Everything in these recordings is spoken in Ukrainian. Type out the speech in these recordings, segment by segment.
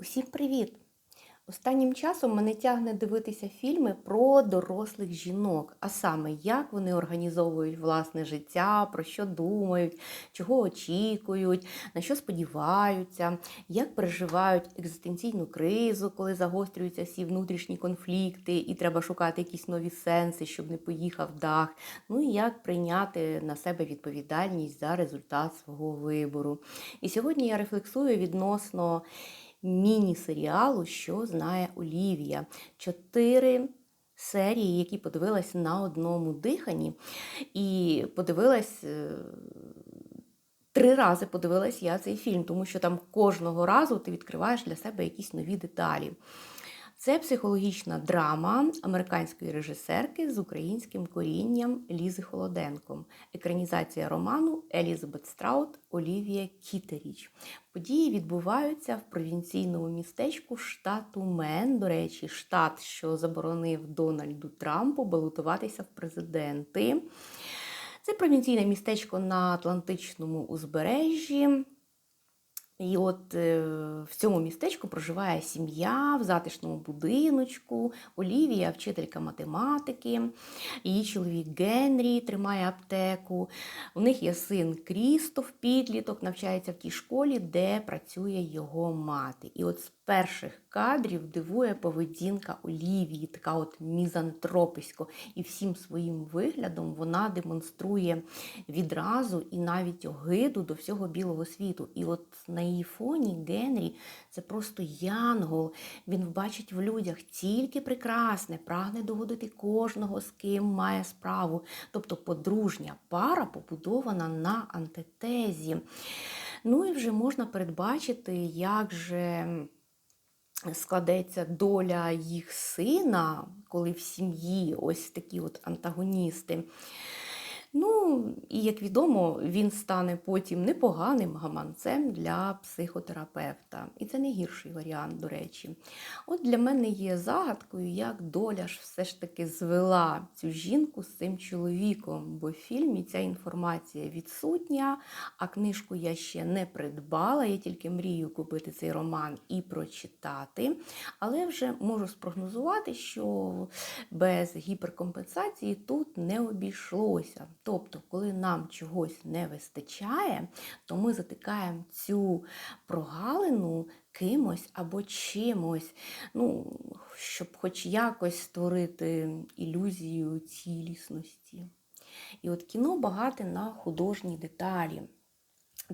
Усім привіт! Останнім часом мене тягне дивитися фільми про дорослих жінок, а саме, як вони організовують власне життя, про що думають, чого очікують, на що сподіваються, як переживають екзистенційну кризу, коли загострюються всі внутрішні конфлікти, і треба шукати якісь нові сенси, щоб не поїхав дах. Ну і як прийняти на себе відповідальність за результат свого вибору. І сьогодні я рефлексую відносно міні-серіалу Що знає Олівія. Чотири серії, які подивилась на одному диханні. І подивилась. е, Три рази подивилась я цей фільм, тому що там кожного разу ти відкриваєш для себе якісь нові деталі. Це психологічна драма американської режисерки з українським корінням Лізи Холоденко. Екранізація роману Елізабет Страут Олівія Кітеріч. Події відбуваються в провінційному містечку штату Мен. До речі, штат, що заборонив Дональду Трампу балотуватися в президенти. Це провінційне містечко на Атлантичному узбережжі. І от е, в цьому містечку проживає сім'я в затишному будиночку. Олівія, вчителька математики, її чоловік Генрі тримає аптеку. У них є син Крістоф, підліток, навчається в тій школі, де працює його мати. І от перших кадрів дивує поведінка Олівії, така от мізантрописько. І всім своїм виглядом вона демонструє відразу і навіть огиду до всього білого світу. І от на її фоні Генрі це просто янгол. Він бачить в людях тільки прекрасне, прагне догодити кожного, з ким має справу. Тобто подружня пара побудована на антитезі. Ну і вже можна передбачити, як же складеться доля їх сина, коли в сім'ї ось такі от антагоністи. Ну, і як відомо, він стане потім непоганим гаманцем для психотерапевта. І це не гірший варіант, до речі. От для мене є загадкою, як доля ж все ж таки звела цю жінку з цим чоловіком, бо в фільмі ця інформація відсутня, а книжку я ще не придбала, я тільки мрію купити цей роман і прочитати. Але вже можу спрогнозувати, що без гіперкомпенсації тут не обійшлося. Тобто, коли нам чогось не вистачає, то ми затикаємо цю прогалину кимось або чимось, ну, щоб хоч якось створити ілюзію цілісності. І от кіно багате на художні деталі.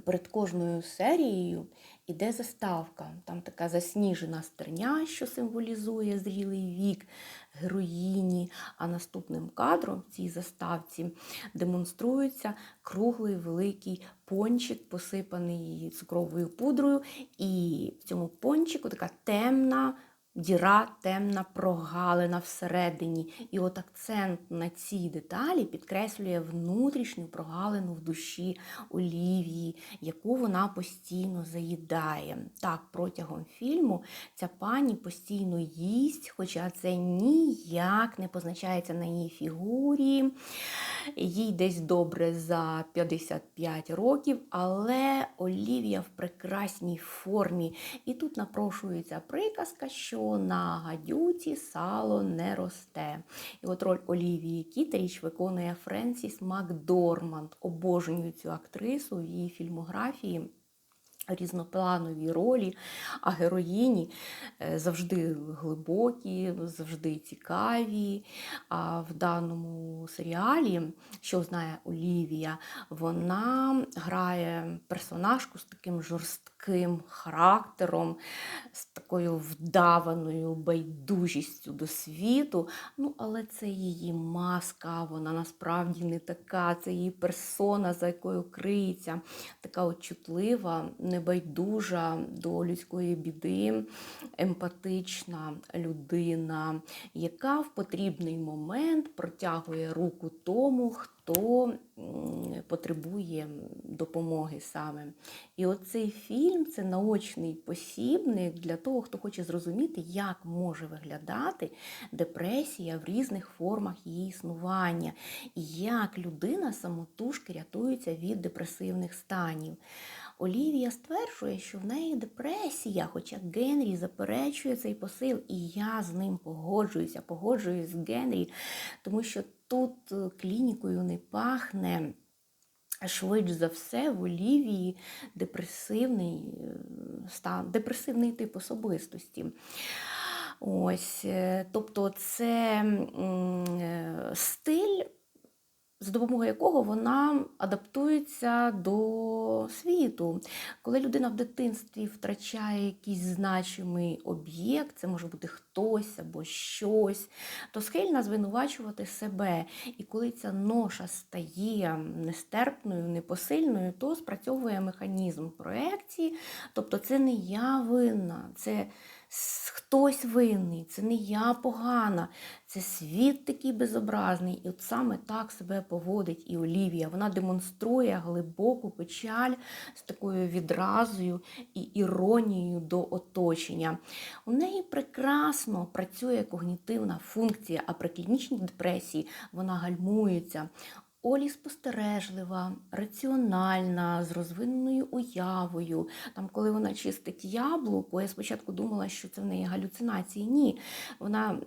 Перед кожною серією іде заставка. Там така засніжена стерня, що символізує зрілий вік героїні. А наступним кадром в цій заставці демонструється круглий великий пончик, посипаний цукровою пудрою. І в цьому пончику така темна. Діра темна прогалина всередині. І от акцент на цій деталі підкреслює внутрішню прогалину в душі Олівії, яку вона постійно заїдає. Так, протягом фільму ця пані постійно їсть, хоча це ніяк не позначається на її фігурі. Їй десь добре за 55 років, але Олівія в прекрасній формі. І тут напрошується приказка, що на гадюці сало не росте. І от роль Олівії Кітеріч виконує Френсіс Макдорманд. Обожнюю цю актрису в її фільмографії. Різнопланові ролі, а героїні е, завжди глибокі, завжди цікаві. А в даному серіалі, що знає Олівія, вона грає персонажку з таким жорстким характером, з такою вдаваною байдужістю до світу. Ну, але це її маска, вона насправді не така, це її персона, за якою криється, така от чутлива небайдужа до людської біди, емпатична людина, яка в потрібний момент протягує руку тому, хто потребує допомоги саме. І оцей фільм це наочний посібник для того, хто хоче зрозуміти, як може виглядати депресія в різних формах її існування, і як людина самотужки рятується від депресивних станів. Олівія стверджує, що в неї депресія, хоча Генрі заперечує цей посил, і я з ним погоджуюся, погоджуюсь з Генрі, тому що тут е, клінікою не пахне. Швидше за все, в Олівії депресивний е, стан, депресивний тип особистості. Ось, е, тобто, це стиль, за допомогою якого вона адаптується до світу. Коли людина в дитинстві втрачає якийсь значимий об'єкт, це може бути хтось або щось, то схильна звинувачувати себе. І коли ця ноша стає нестерпною, непосильною, то спрацьовує механізм проекції. Тобто це не я винна, це хтось винний, це не я погана, це світ такий безобразний. І от саме так себе поводить і Олівія. Вона демонструє глибоку печаль з такою відразою і іронією до оточення. У неї прекрасно працює когнітивна функція, а при клінічній депресії вона гальмується. Олі спостережлива, раціональна, з розвиненою уявою. Там, коли вона чистить яблуко, я спочатку думала, що це в неї галюцинації. Ні. Вона,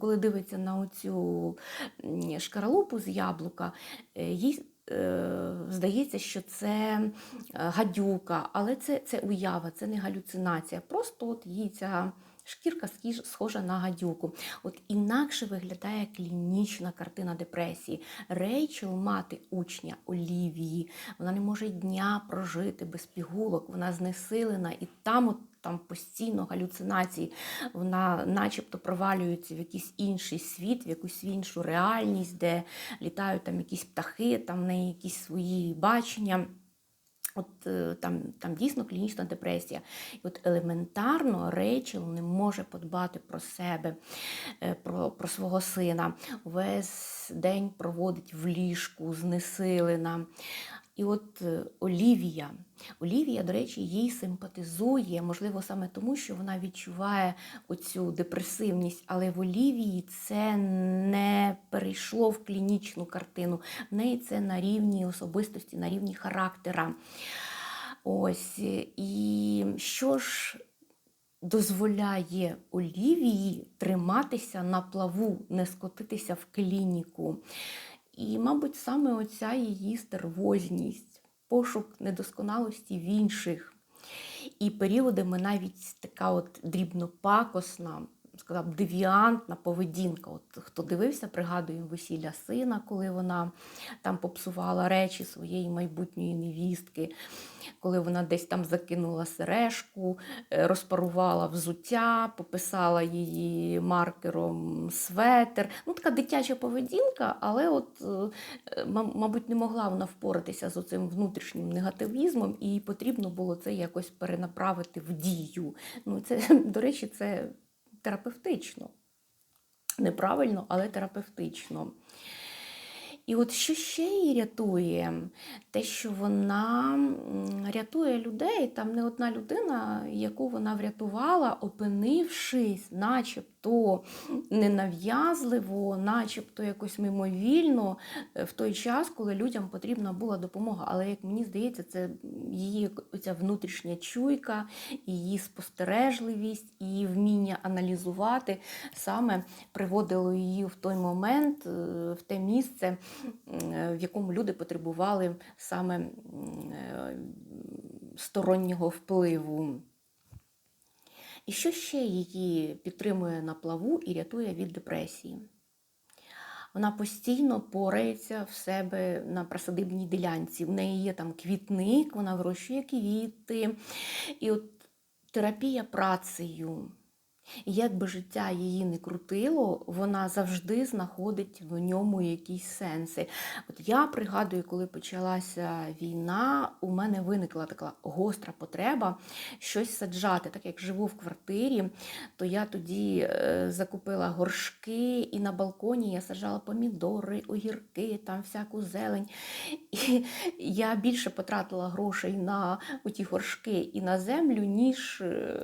коли дивиться на оцю шкаралупу з яблука, е, їй е, здається, що це е, гадюка, але це, це уява, це не галюцинація. Просто от їй ця шкірка схожа на гадюку. От інакше виглядає клінічна картина депресії. Рейчел, мати учня Олівії, вона не може дня прожити без пігулок, вона знесилена і там. От, там постійно галюцинації, вона начебто провалюється в якийсь інший світ, в якусь іншу реальність, де літають там якісь птахи, там в неї якісь свої бачення. От е, там, там дійсно клінічна депресія. І от елементарно Рейчел не може подбати про себе, е, про, про свого сина. Весь день проводить в ліжку, знесилена. І от е, Олівія. Олівія, до речі, їй симпатизує, можливо, саме тому, що вона відчуває оцю депресивність, але в Олівії це не перейшло в клінічну картину. В неї це на рівні особистості, на рівні характера. Ось. І що ж дозволяє Олівії триматися на плаву, не скотитися в клініку? І, мабуть, саме оця її стервозність, пошук недосконалості в інших. І періодами навіть така от дрібнопакосна, сказав, девіантна поведінка. От хто дивився, пригадує весілля сина, коли вона там попсувала речі своєї майбутньої невістки, коли вона десь там закинула сережку, е, розпарувала взуття, пописала її маркером светер. Ну, така дитяча поведінка, але от, е, мабуть, не могла вона впоратися з цим внутрішнім негативізмом, і потрібно було це якось перенаправити в дію. Ну, це, до речі, це терапевтично. Неправильно, але терапевтично. І от що ще її рятує? Те, що вона рятує людей, там не одна людина, яку вона врятувала, опинившись, начебто ненав'язливо, начебто якось мимовільно е, в той час, коли людям потрібна була допомога. Але як мені здається, це її оця внутрішня чуйка, її спостережливість, її вміння аналізувати саме приводило її в той момент, е, в те місце, е, в якому люди потребували саме стороннього впливу. І що ще її підтримує на плаву і рятує від депресії? Вона постійно порається в себе на присадибній ділянці. В неї є там квітник, вона вирощує квіти. І от терапія працею. І як би життя її не крутило, вона завжди знаходить в ньому якісь сенси. От я пригадую, коли почалася війна, у мене виникла така гостра потреба щось саджати. Так як живу в квартирі, то я тоді е, закупила горшки, і на балконі я саджала помідори, огірки, там всяку зелень. І я більше потратила грошей на ті горшки і на землю, ніж е,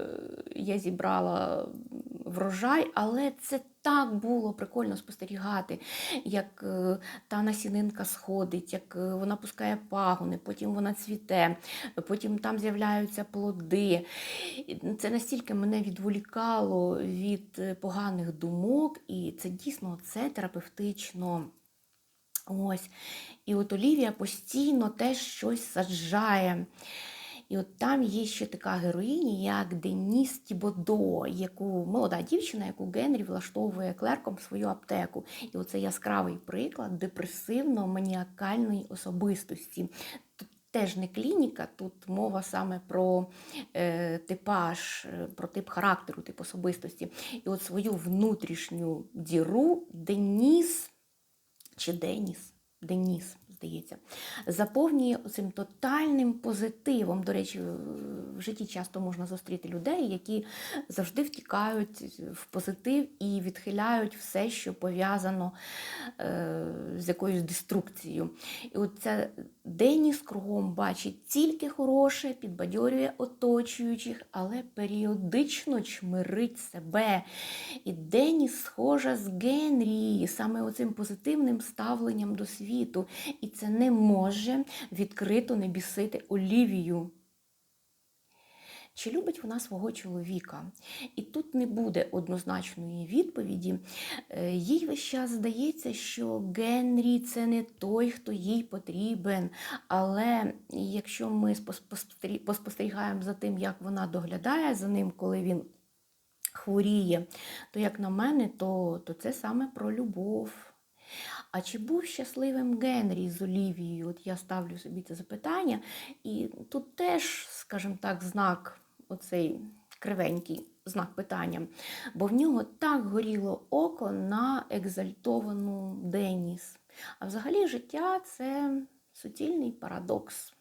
я зібрала врожай, але це так було прикольно спостерігати, як е, та насінинка сходить, як е, вона пускає пагони, потім вона цвіте, потім там з'являються плоди. Це настільки мене відволікало від е, поганих думок, і це дійсно це терапевтично. Ось. І от Олівія постійно теж щось саджає. І от там є ще така героїня, як Деніс Тібодо, яку молода дівчина, яку Генрі влаштовує клерком в свою аптеку. І оце яскравий приклад депресивно-маніакальної особистості. Тут теж не клініка, тут мова саме про е, типаж, е, про тип характеру, тип особистості. І от свою внутрішню діру Деніс чи Деніс, Деніс, здається, заповнює цим тотальним позитивом. До речі, в житті часто можна зустріти людей, які завжди втікають в позитив і відхиляють все, що пов'язано е, з якоюсь деструкцією. І от ця Деніс кругом бачить тільки хороше, підбадьорює оточуючих, але періодично чмирить себе. І Деніс схожа з Генрі, саме оцим позитивним ставленням до світу. І це не може відкрито не бісити Олівію. Чи любить вона свого чоловіка? І тут не буде однозначної відповіді. Е, Їй весь час здається, що Генрі це не той, хто їй потрібен. Але якщо ми поспостерігаємо за тим, як вона доглядає за ним, коли він хворіє, то, як на мене, то, то це саме про любов. А чи був щасливим Генрі з Олівією? От я ставлю собі це запитання, і тут теж, скажімо так, знак, оцей кривенький знак питання. Бо в нього так горіло око на екзальтовану Деніс. А взагалі життя це суцільний парадокс.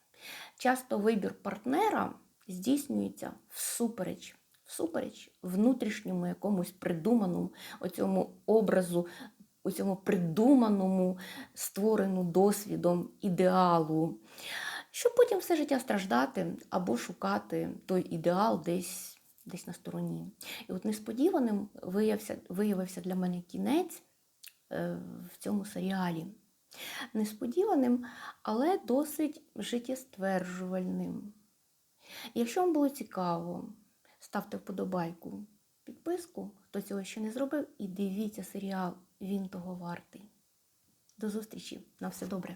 Часто вибір партнера здійснюється всупереч. Всупереч внутрішньому якомусь придуманому оцьому образу у цьому придуманому, створену досвідом ідеалу, щоб потім все життя страждати або шукати той ідеал десь десь на стороні. І от несподіваним виявився, виявився для мене кінець е, в цьому серіалі. Несподіваним, але досить життєстверджувальним. Якщо вам було цікаво, ставте вподобайку, підписку, хто цього ще не зробив, і дивіться серіал він того вартий. До зустрічі. На все добре.